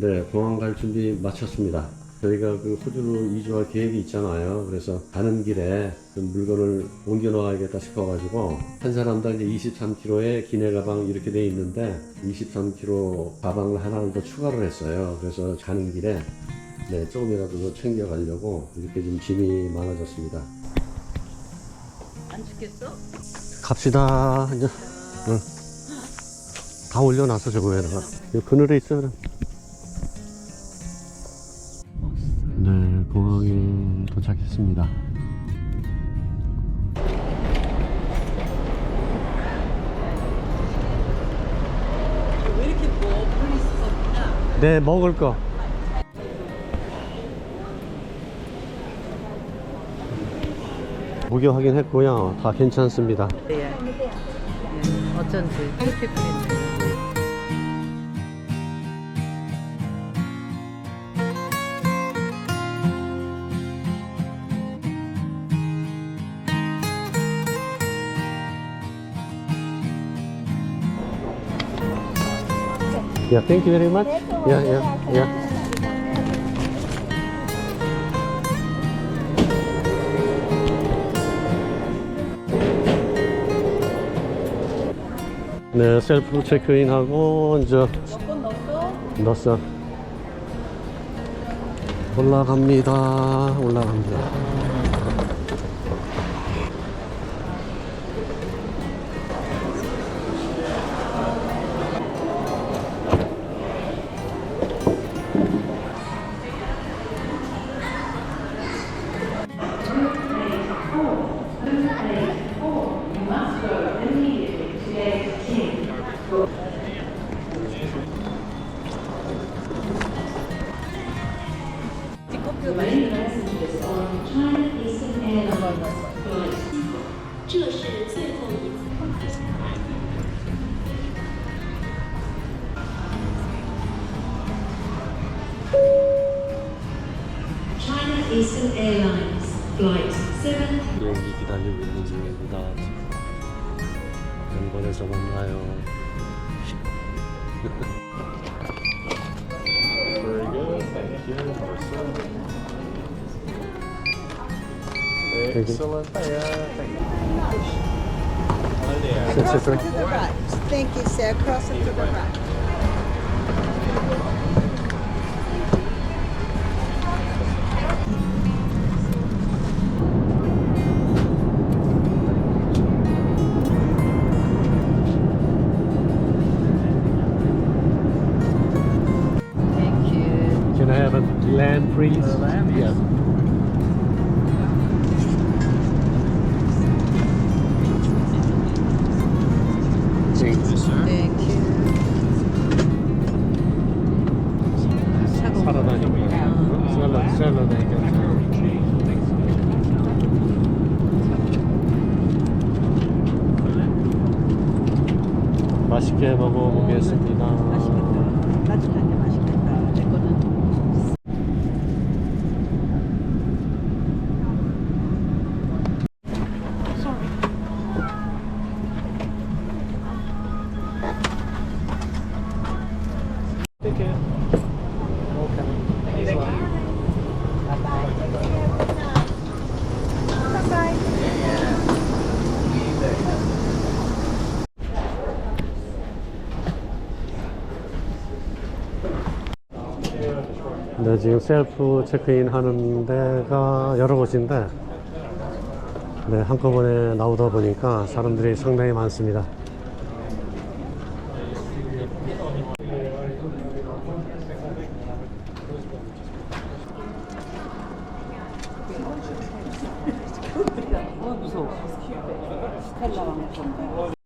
네, 공항 갈 준비 마쳤습니다. 저희가 그 호주로 이주할 계획이 있잖아요. 그래서 가는 길에 그 물건을 옮겨 놓아야겠다 싶어가지고 한 사람당 이제 23kg의 기내 가방 이렇게 돼 있는데 23kg 가방을 하나를 더 추가를 했어요. 그래서 가는 길에 네, 조금이라도 더 챙겨 가려고 이렇게 좀 짐이 많아졌습니다. 안 죽겠어? 갑시다. 이제 응. 다 올려놨어 저거에다가. 이 그늘에 있어 그럼. 이렇게 뭐? 네, 먹을 거. 무게 확인했고요. 다 괜찮습니다. 예. 예. 어쩐지 이렇게 그랬네. Yeah, thank you very much. Yeah, yeah, yeah. 네, 셀프 체크인하고 이제? 넣었어. 올라갑니다. 올라갑니다. 연번에서 만나요. Very good, thank you. you. Excellent. Yeah, thank you. Sit, sit, sit. To the right. Thank you, sir. Cross it to the right. freeze. Yes. 네, 지금 셀프 체크인 하는 데가 여러 곳인데, 네, 한꺼번에 나오다 보니까 사람들이 상당히 많습니다. 어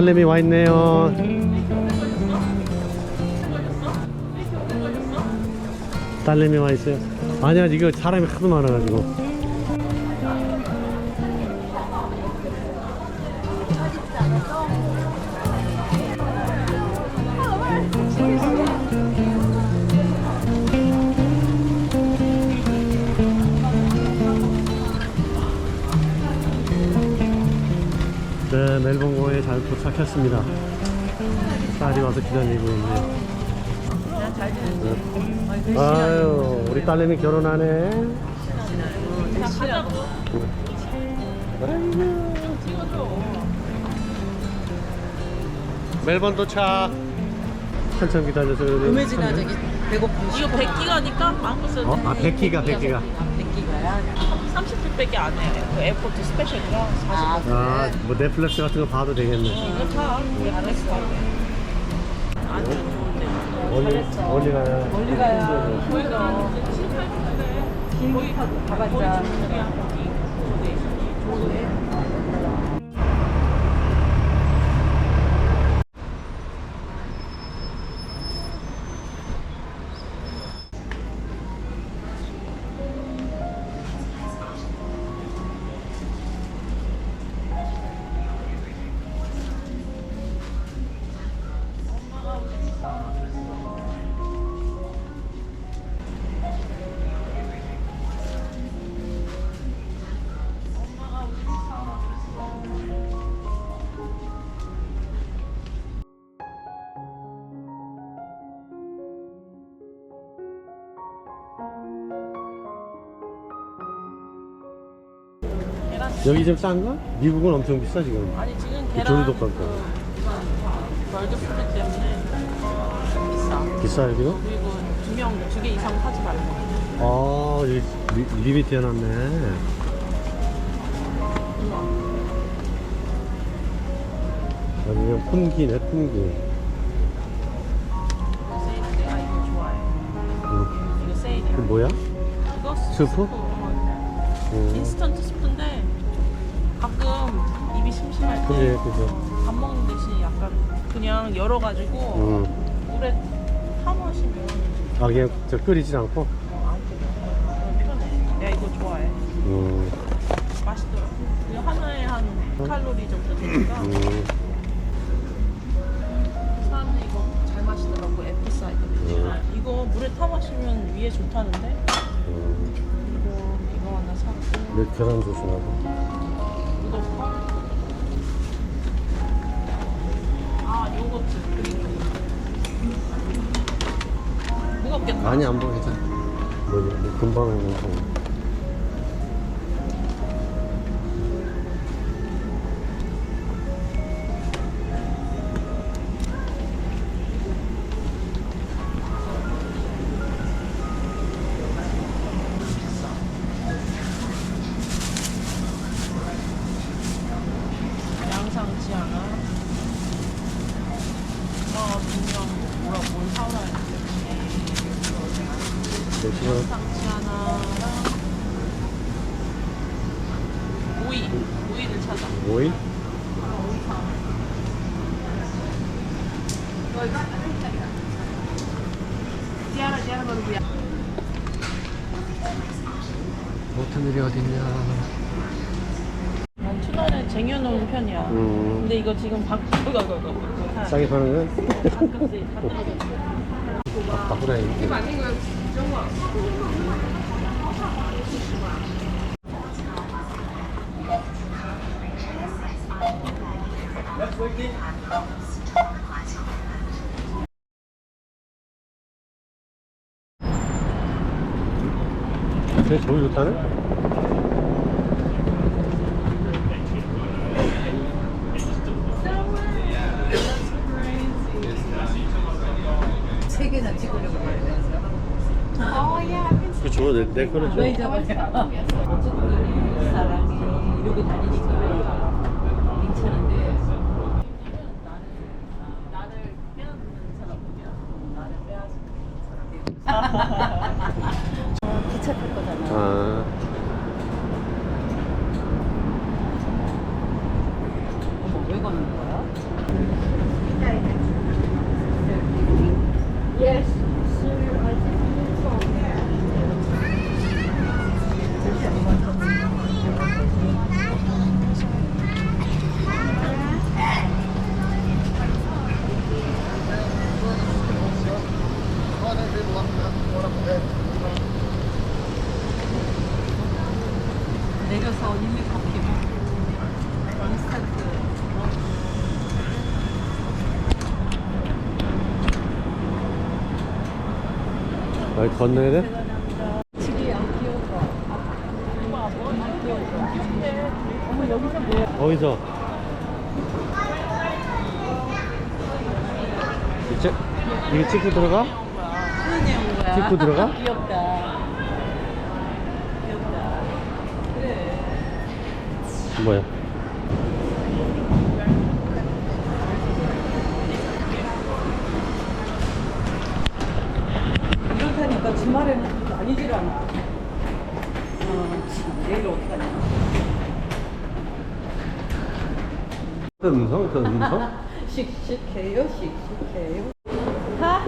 살림이 와 있네요. 딸내미 와 있어요. 아니야, 이거 사람이 하도 많아가지고. 도착했습니다. 딸이 와서 기다리고 있네요. 네. 아유, 우리 딸내미 결혼하네. 멜번 도착. 한참 기다려서. 음해지나 저기 배고픈 이거 100기가니까 마음껏 써도 어? 아, 100기가, 100기가. 100기가야 30불밖에 안 해. 그 에어포트 스페셜이랑 40불. 아 아, 뭐 넷플릭스 같은 거 봐도 되겠네. 이거 다다 아주 좋은데. 멀리, 멀리 가야. 멀리 가야 거기가 7, 8불인데 거기 가봤자 그냥 거기 좋은데. 여기 좀 싼가? 미국은 엄청 비싸, 지금. 아니 지금 그 계란 깎아. 그 월드푸드 때문에 비싸. 비싸, 여기도? 그리고 두명두 개 이상 사지 말고. 아, 이 리, 리미트 해놨네. 세일 이거 좋아해. 응. 이거 세일이야. 그 뭐야? 이거 스프? 어, 응. 인스턴트 스프인데 가끔 입이 심심할 때 그죠. 어, 밥 먹는 대신 약간 그냥 열어가지고 응. 물에 타마시면 아, 그냥 저 끓이진 않고? 어, 안 끓여. 편해. 내가 이거 좋아해. 음. 맛있더라고. 이거 하나에 한 칼로리 정도 되니까 음. 사람들이 이거 잘 마시더라고. 애플 사이드. 음. 이거 물에 타 마시면 위에 좋다는데 음. 이거 이거 하나 사고 몇 계란 조심하고. 아니, 안 괜찮아. 뭐, 뭐 금방 오는 몇시간 양상치 하나랑 오이 오이를 찾아. 오이? 호텔들이 어딨냐. 난 투나는 쟁여놓은 편이야. 음. 근데 이거 지금 바꾸가 가고 싸게 파는 건? 가끔씩 다 떨어졌어. 바꾸라, 이렇게. 되게 조이 좋다네? 세 개나 찍으려고 그러면서 그쵸, 내, 내 거는 좀. 사람이 이러고 다니니까 괜찮은데 나를 빼앗는 사람이야. 나를 빼앗는 사람. 기차 탈 거잖아 아, 어머 왜 거는 거야? Yes, sir. I think it's on there. 내려서 일리 커피 인스턴트 여기 건너야 돼? 집이 안 귀여워 어디서? 이제 이거 찍고 들어가? 수은이 온 거야 찍고 들어가? 귀엽다 그래 뭐야? 이렇다니까 주말에는 다니질 않아 어, 참, 내일 어떡하냐 뜸성 뜸성? 씩씩해요 씩씩해요 하?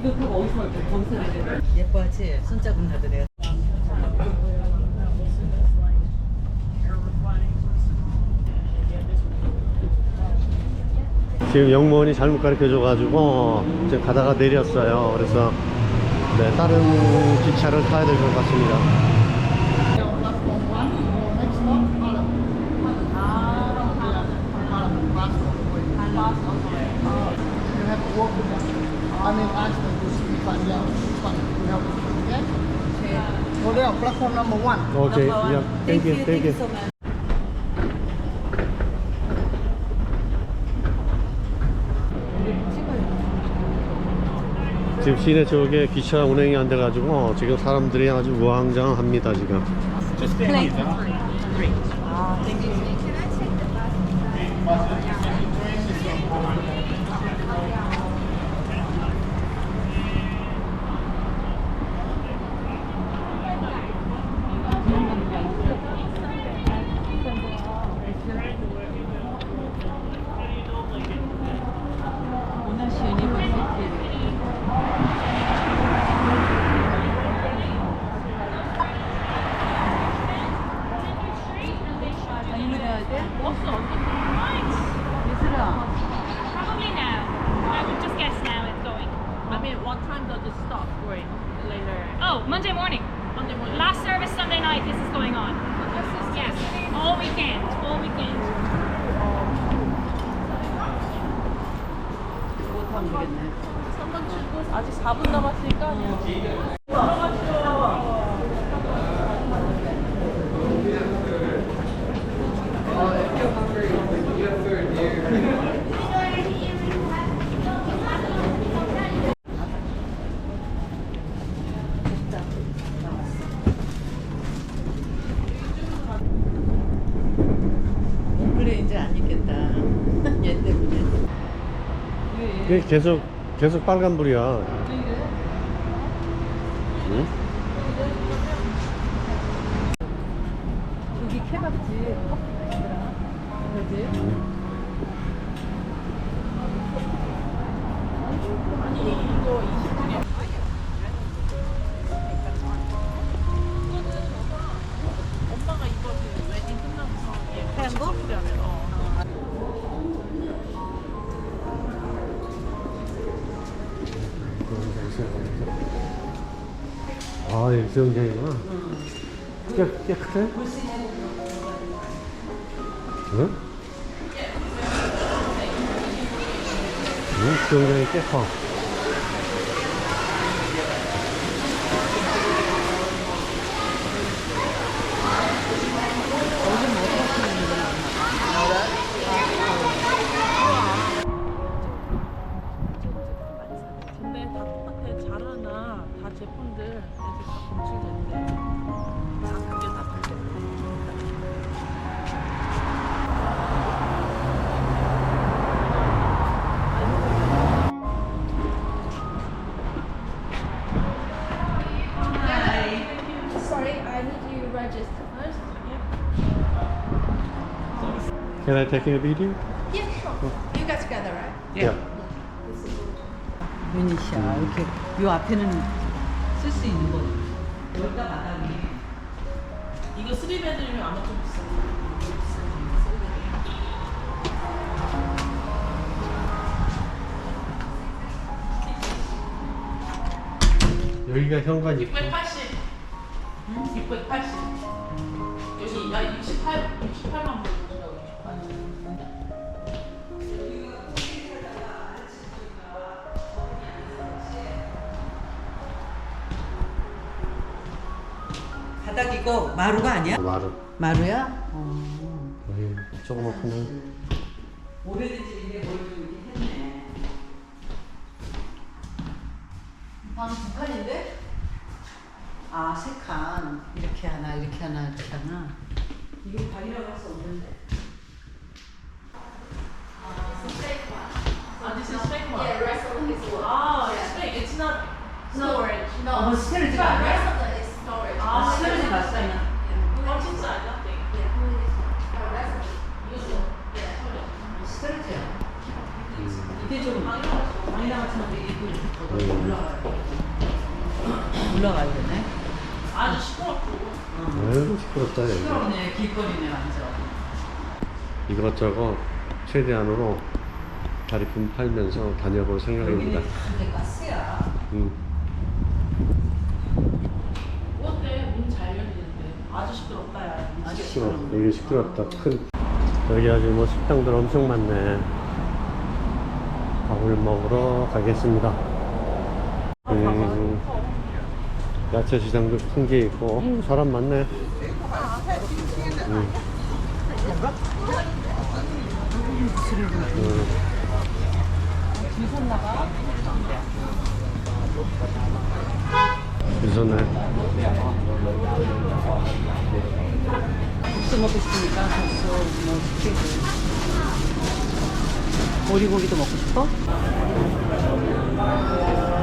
이거 다 어디서 이렇게 검색을 해 예뻐하지? 손자국 나도 내가 지금 영무원이 잘못 가르쳐줘가지고 지금 가다가 내렸어요. 그래서 네, 다른 기차를 타야 될 것 같습니다. I mean, ask speak like that. It's fine. You help them, okay? Platform number one. 오케이, 야, 땡큐, 땡큐. so much. 지금 시내 쪽에 기차 운행이 안 돼가지고 지금 사람들이 아주 우왕좌왕합니다 지금. 모나시 유니버시티 아니면 해야 돼? 없어 언니. 예슬아 Probably now. I would just guess now it's going. I mean, what time does it stop going later? Oh, Monday morning. Monday morning. Last service Sunday night, this is going on. Yes. All weekend. All weekend. 못하면 되겠네 3번 출구 아직 4분 남았으니까 들어가시죠. 그래 이제 안 입겠다 얘 때문에 왜? 이게 계속 계속 빨간불이야. 응? 여기 케밥집 그러지? 엄마가 이거 그 웨딩 끝나고서 얘같 아, 여기 수영장이구나. 깨, 깨끗해? 응? 응, 수영장이 꽤 커. I need to register first. Can I take a video? Yeah, sure. You guys together, right? Yeah. 유닛이야. 이렇게 요 앞에는 쓸 수 있는 거. 여기다 마당이. 이거 쓰리베드리면 아마 좀 비싸. 여기가 현관 입구. 680. 680. 여기 야 68, 68만 보여주시라고 68. 바닥 이거 마루가 아니야? 마루. 마루야? 어. 여기 조그맣구나. 오래된 집인데 뭘좀 이렇게 했네. 방 두 칸인데? 아, 세 칸. 이렇게 하 나, 이렇게 하나, 이렇게 하나. 이게 방이라고 할 수 없는데. 아, this is fake one. Yeah, rest of it is Ah, it's fake. It's not storage. 어, 스테르지가 아니야? 아, 스테르지 맞잖아. 어, 진짜 아니야. 스테르지야. 이게 좀 방이랑 같은 데 이게 더 올라가요. 올라가야 되네. 아주 시끄럽고. 아유, 시끄럽다, 여기. 시끄럽네, 길거리네, 완전. 이것저것 최대한으로 다리 품 팔면서 다녀볼 생각입니다. 여기는 근데 가스야. 음. 어때? 문 잘 열리는데. 아주 시끄럽다, 야. 아주 시끄러. 여기 시끄럽다. 큰. 여기 아주 뭐 식당들 엄청 많네. 밥을 먹으러 가겠습니다. 음, 야채 시장도 큰 게 있고 음, 사람 많네. 음. 음. 유선네. 국수 먹고 싶으니까 국수 뭐 시키고. 오리고기도 먹고 싶어 보이지 않아?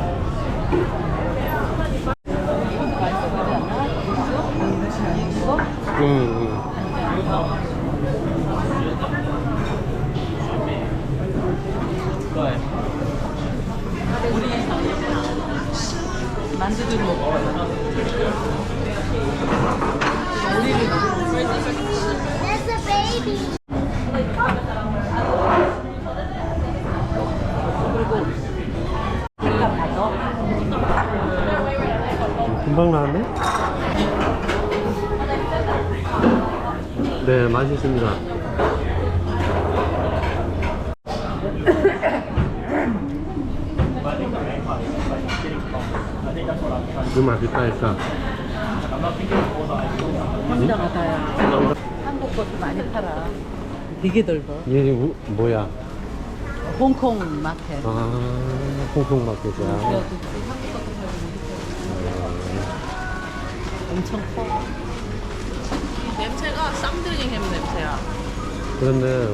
국수? 국수? 음, 만두도 먹어. 오리를 There's a baby. 색깔 봐도 음. 금방 나왔네? 네, 맛있습니다. 맛있다 했어. 혼자 가다야. 한국 것도 많이 팔아. 되게 넓어. 얘 우, 뭐야? 홍콩 마켓. 아, 홍콩 마켓이야. 엄청 커. 이 냄새가 쌍둥이 햄 냄새야. 그런데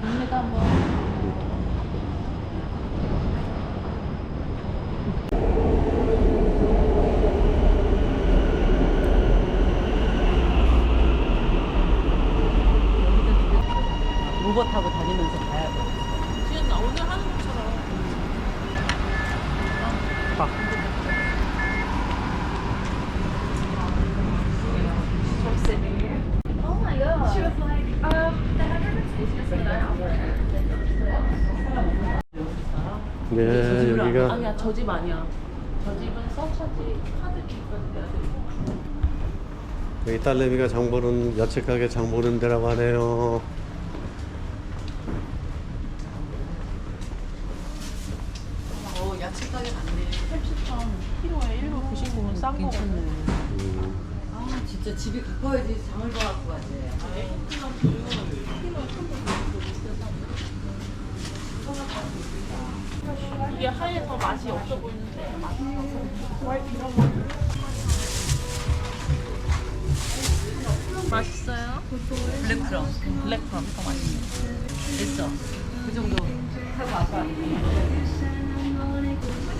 동네가 뭐 로버 타고 다니면서 가야 돼. 지금 나 오늘 하는 것처럼. 네, 여기가 아니야, 저 집 아니야. 저 집은 서차지 카드 뒷까지 내야 돼. 여기 딸내미가 장 보는 야채 가게 장 보는 데라고 하네요. 어, 야채 가게 많네. 30점 키로에 1로 99은 싼 거고. 괜찮네. 음, 아, 진짜 집이 가까워야지 장을 봐갖고 가지. 이게 하얘서 맛이 없어 보이는데 맛있어요? 블랙크럼. 블랙크럼 더 맛있네. 됐어. 그 정도 하고 아빠.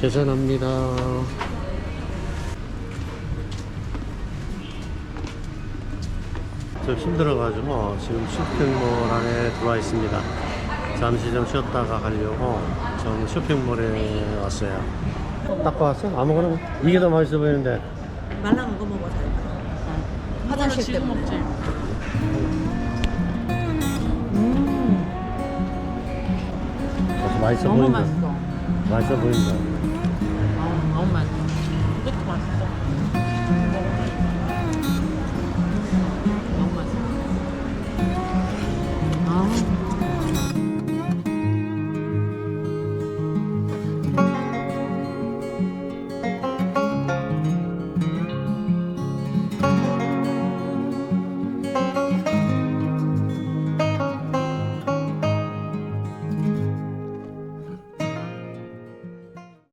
계산합니다. 좀 힘들어가지고 지금 쇼핑몰 안에 들어와 있습니다. 잠시 좀 쉬었다가 가려고 좀 쇼핑몰에 왔어요. 닦고 왔어? 아무거나 이게 더 맛있어 보이는데 말랑한 거 먹어 잘. 화장실 지금 때문에. 먹지. 아주 맛있어 너무 보인다. 맛있어. 맛있어 보인다.